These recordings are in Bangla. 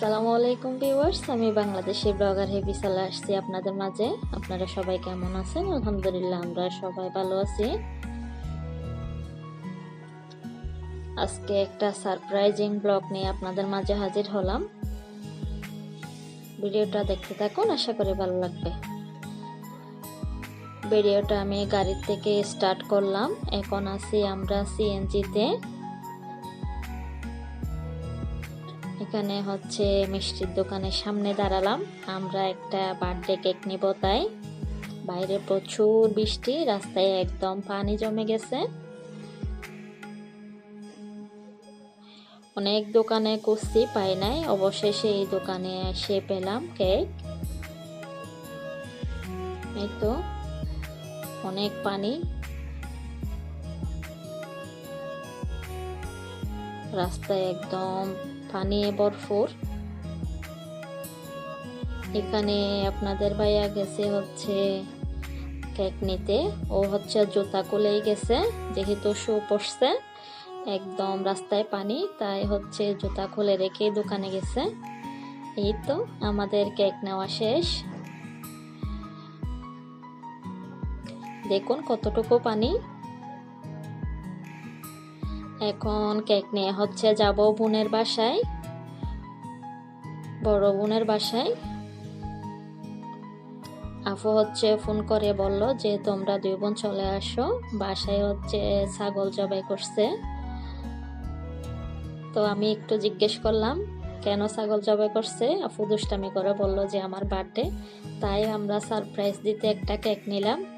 আসসালামু আলাইকুম ভিউয়ার্স, আমি বাংলাদেশি ব্লগার হেভি সালা আসছি আপনাদের মাঝে। আপনারা সবাই কেমন আছেন? আলহামদুলিল্লাহ, আমরা সবাই ভালো আছি। আজকে একটা সারপ্রাইজিং ব্লগ নিয়ে আপনাদের মাঝে হাজির হলাম। ভিডিওটা দেখতে থাকুন, আশা করি ভালো লাগবে। ভিডিওটা আমি গাড়ির থেকে স্টার্ট করলাম। এখন আছি আমরা সিএনজিতে এখানে হচ্ছে মিষ্টির দোকানের সামনে দাঁড়ালাম। আমরা একটা বার্থডে কেক নিব তাই। বাইরে প্রচুর বৃষ্টি, রাস্তায় একদম পানি জমে গেছে। অনেক দোকানে কুস্তি পাই নাই, অবশেষে এই দোকানে এসে পেলাম কেক। এই তো, অনেক পানি। রাস্তায় একদম পানি ভরপুর। এখানে আপনাদের ভাইয়া গেছে হচ্ছে কেক নিতে। ও হচ্ছে জুতা খুলেই গেছে, যেহেতু শু পড়ছে একদম রাস্তায় পানি, তাই হচ্ছে জুতা খুলে রেখে দোকানে গেছে। এই তো আমাদের কেক নেওয়া শেষ। দেখুন কতটুকু পানি। এখন কেক নিয়ে হচ্ছে যাব বোনের বাসায়, বড় বোনের বাসায়। আফু হচ্ছে ফোন করে বলল যে, তোমরা দুই বোন চলে আসো, বাসায় হচ্ছে ছাগল জবাই করছে। তো আমি একটু জিজ্ঞেস করলাম, কেন ছাগল জবাই করছে? আফু দুষ্টামি করে বলল যে, আমার বার্থডে। তাই আমরা সারপ্রাইজ দিতে একটা কেক নিলাম।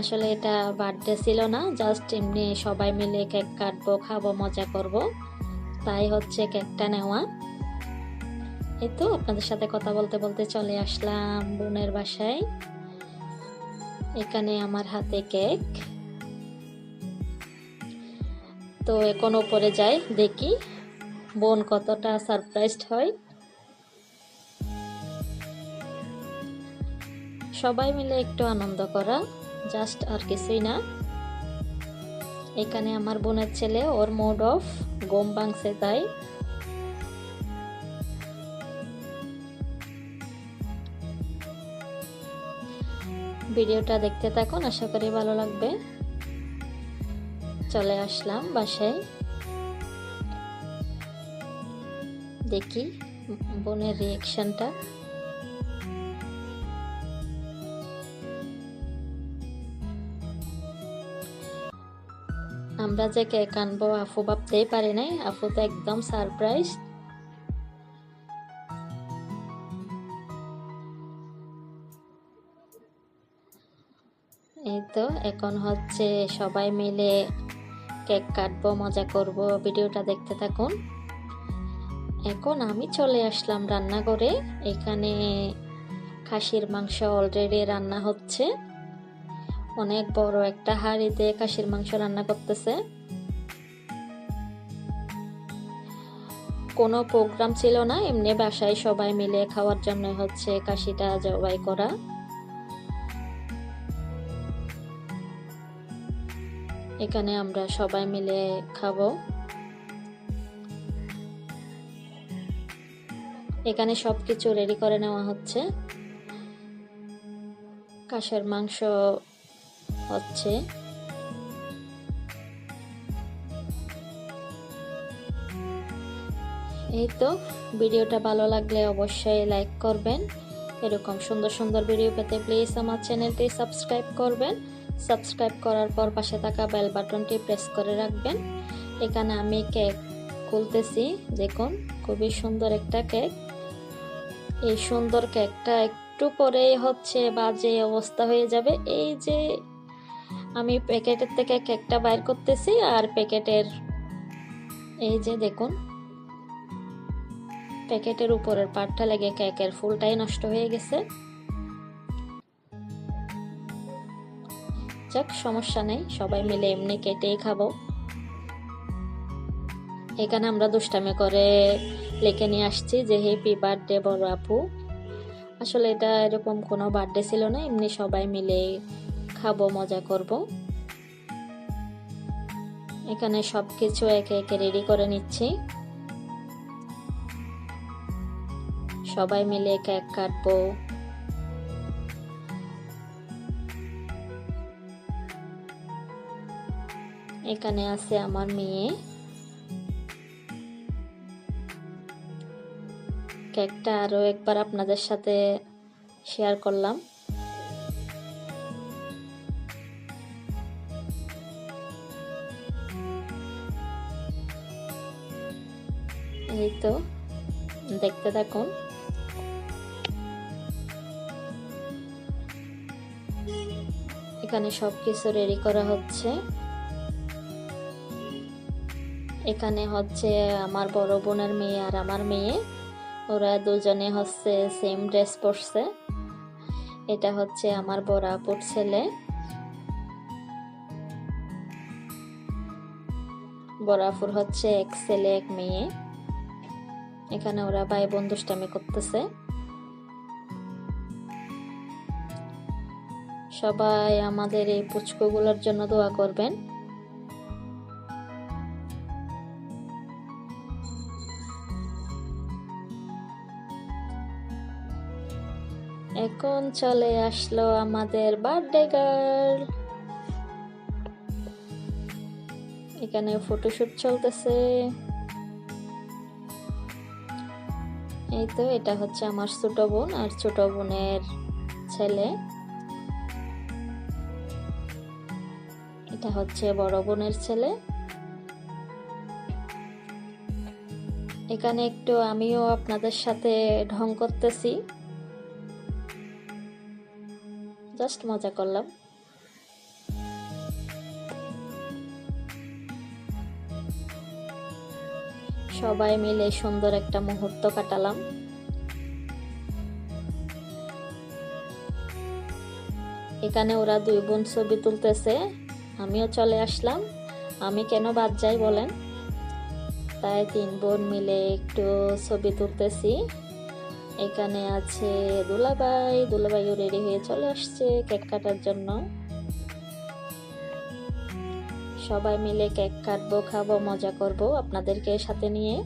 আসলে এটা বার্থডে ছিল না জাস্ট এমনি সবাই মিলে কেক কাটবো, খাব, মজা করব। তাই হচ্ছে কেকটা নেওয়া। এই তো আপনাদের সাথে কথা বলতে বলতে চলে আসলাম বোনের বাসায়। এখানে আমার হাতে কেক তো এখন ওপরে যাই, দেখি বোন কতটা সারপ্রাইজড হয়। সবাই মিলে একটু আনন্দ করা। জাস্ট আর কিছুই না। এখানে আমার বোনের ছেলে, ওর মোড অফ গম ভাঙছে তাই। ভিডিওটা দেখতে থাকুন, আশা করি ভালো লাগবে। চলে আসলাম বাসায়। দেখি, বোনের রিয়েকশনটা আমরা যে কেক আনব, আফু ভাবতেই পারি নাই। আফু তো একদম সারপ্রাইজ এই তো, এখন হচ্ছে সবাই মিলে কেক কাটবো, মজা করব। ভিডিওটা দেখতে থাকুন। এখন আমি চলে আসলাম রান্নাঘরে। এখানে খাসির মাংস অলরেডি রান্না হচ্ছে। অনেক বড় একটা হাঁড়িতে খাসির মাংস রান্না করতেছে। কোনো প্রোগ্রাম ছিল না, এমনি বাসায় সবাই মিলে খাওয়ার জন্য হচ্ছে কাশিটা জবাই করা। এখানে আমরা সবাই মিলে খাব। এখানে সব কিছু রেডি করে নেওয়া হচ্ছে। কাশের মাংস হচ্ছে। এই তো, ভিডিওটা ভালো লাগলে অবশ্যই লাইক করবেন। এরকম সুন্দর সুন্দর ভিডিও পেতে প্লিজ আমার চ্যানেলটি সাবস্ক্রাইব করবেন। সাবস্ক্রাইব করার পর পাশে থাকা বেল বাটনটি প্রেস করে রাখবেন। এখানে আমি কেক খুলতেছি, দেখুন, খুবই সুন্দর একটা কেক এই সুন্দর কেকটা একটু পরেই হচ্ছে বাজে অবস্থা হয়ে যাবে। এই যে আমি প্যাকেটের থেকে কেকটা বাইর করতেছি আর প্যাকেটের এই যে দেখুন, প্যাকেটের উপরের পাটটা লেগে কেকের ফুলটাই নষ্ট হয়ে গেছে। যাক, সমস্যা নেই, সবাই মিলে এমনি কেটেই খাব। এখানে আমরা দুষ্টামি করে লেখে নিয়ে আসছি যে হ্যাপি বার্থডে বড় আপু। আসলে এটা এরকম কোনো বার্থডে ছিল না, এমনি সবাই মিলে খাব মজা করব। এখানে সব কিছু একে একে রেডি করে নিচ্ছি। সবাই মিলে কেক কাটবো। এখানে আছে আমার মেয়ে। কেকটা আরও একবার আপনাদের সাথে শেয়ার করলাম। এই তো, দেখতে থাকুন। এখানে সব কিছু রেডি করা হচ্ছে। এখানে হচ্ছে আমার বড় বোনের মেয়ে আর আমার মেয়ে। ওরা দুজনে হচ্ছে সেম ড্রেস পরছে। এটা হচ্ছে আমার বড় আপুর ছেলে। বড় আপুর হচ্ছে এক ছেলে, এক মেয়ে। এখানে ওরা ভাই বোন দুষ্টামি করতেছে। সবাই আমাদের এই পুচকুগুলোর জন্য দোয়া করবেন। এখন চলে আসলো আমাদের বার্থডে গার্ল এখানে ফটোশুট চলতেছে। এই তো, এটা হচ্ছে আমার ছোট বোন আর ছোট বোনের ছেলে। এটা হচ্ছে বড় বোনের ছেলে। এখানে একটু আমিও আপনাদের সাথে ঢং করতেছি। জাস্ট মজা করলাম। সবাই মিলে সুন্দর একটা মুহূর্ত কাটালাম। এখানে ওরা দুই বোন ছবি তুলতেছে, আমিও চলে আসলাম। আমি কেন বাদ যাই বলেন? তাই তিন বোন মিলে একটু ছবি তুলতেছি। এখানে আছে দুলাবাই দুলাবাইও রেডি হয়ে চলে আসছে কেক কাটার জন্য। সবাই মিলে কেক কাটবো, খাব, মজা করব আপনাদেরকে সাথে নিয়ে।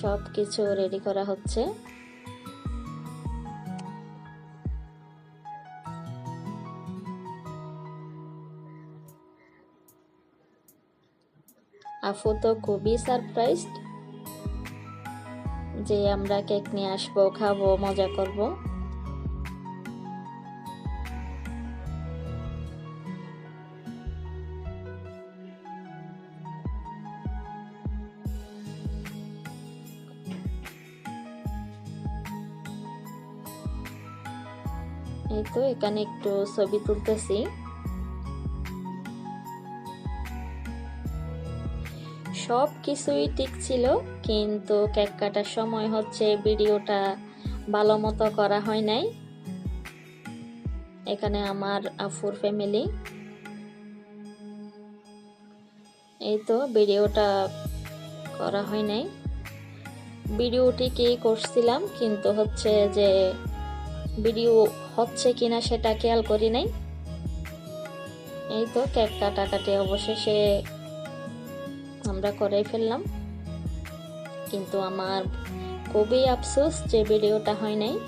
সব কিছু রেডি করা হচ্ছে। আফু তো খুবই সারপ্রাইজড যে আমরা কেক নিয়ে আসব, খাব, মজা করব। তো এখানে একটু ছবি তুলতেছি। সব কিছুই ঠিক ছিল, কিন্তু কেক কাটার সময় হচ্ছে ভিডিওটা ভালো মতো করা হয় নাই। এখানে আমার আফুর ফ্যামিলি। এই তো ভিডিওটা করা হয় নাই। ভিডিওটি কি করছিলাম, কিন্তু হচ্ছে যে ভিডিও হচ্ছে কিনা সেটা খেয়াল করি নাই। এই তো কেক কাটাকাটি অবশেষে আমরা করেই ফেললাম। কিন্তু আমার খুবই আফসোস যে ভিডিওটা হয় নাই।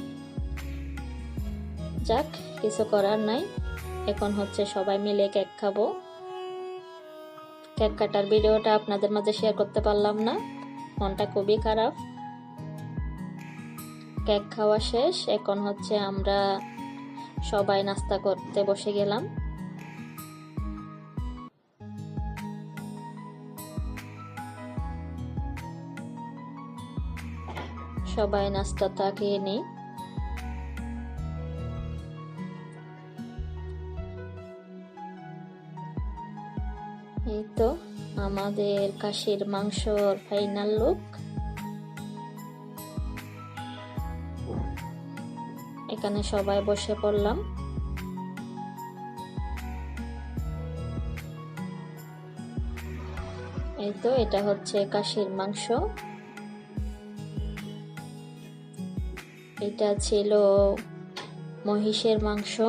যাক, কিছু করার নাই। এখন হচ্ছে সবাই মিলে কেক খাব। কেক কাটার ভিডিওটা আপনাদের মাঝে শেয়ার করতে পারলাম না। মনটা খুবই খারাপ। কেক খাওয়া শেষ। এখন হচ্ছে আমরা সবাই নাস্তা করতে বসে গেলাম। সবাই নাস্তাটা খেয়ে নিই। এই তো আমাদের কাশির মাংসর ফাইনাল লুক এখানে সবাই বসে পড়লাম। এই তো, এটা হচ্ছে কাশির মাংস। এটা ছিল মহিষের মাংস।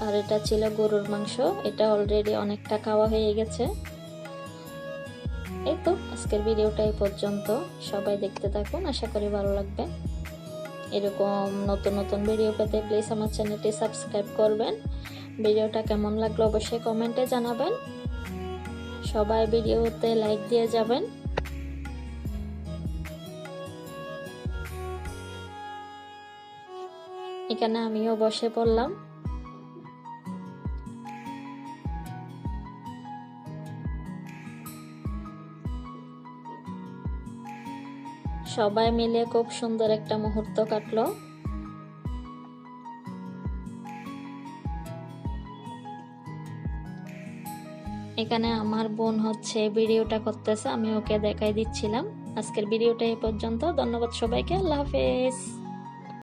আর এটা ছিল গরুর মাংস। এটা অলরেডি অনেকটা খাওয়া হয়ে গেছে। আজকের ভিডিওটা এই পর্যন্ত। সবাই দেখতে থাকুন, আশা করি ভালো লাগবে। এরকম নতুন নতুন ভিডিও পেতে প্লিজ আমার চ্যানেলটি সাবস্ক্রাইব করবেন। ভিডিওটা কেমন লাগল অবশ্যই কমেন্টে জানাবেন। সবাই ভিডিওতে লাইক দিয়ে যাবেন। এখানে আমিও বসে পড়লাম। সবাই মিলে খুব সুন্দর একটা মুহূর্ত কাটলো। এখানে আমার বোন হচ্ছে ভিডিওটা করতেছে, আমি ওকে দেখাই দিচ্ছিলাম। আজকের ভিডিওটা এই পর্যন্ত, ধন্যবাদ সবাইকে, আল্লাহ হাফেজ।